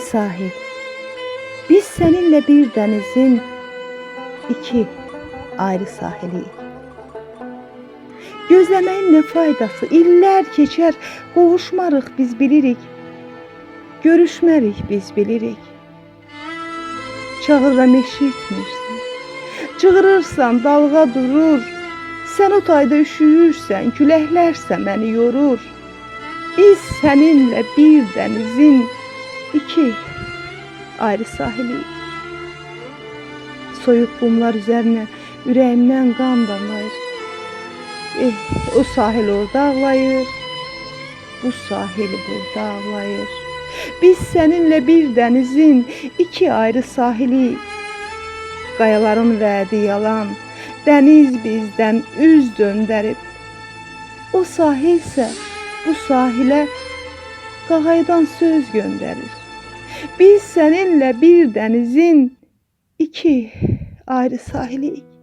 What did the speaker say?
Sahil. Biz seninle bir denizin iki ayrı sahiliyiz. Gözlemeyin ne faydası? İller keçer, qovuşmarıq biz bilirik. Görüşmərik biz bilirik. Çağırıram eşitmirsən. Çığırırsan dalğa durur. Sən o tayda üşüyürsən, küləklərsə məni yorur. Biz səninlə bir dənizin iki ayrı sahiliyik. Soyuq qumlar üzərinə ürəyimdən qan damır. Eh, o sahil orada ağlayır. Bu sahil burada ağlayır. Biz səninlə bir dənizin iki ayrı sahiliyik. Qayaların vədi yalan, dəniz bizdən üz döndərib. O sahil isə bu sahilə qağaydan söz göndərir. Biz səninlə bir dənizin iki ayrı sahiliyik.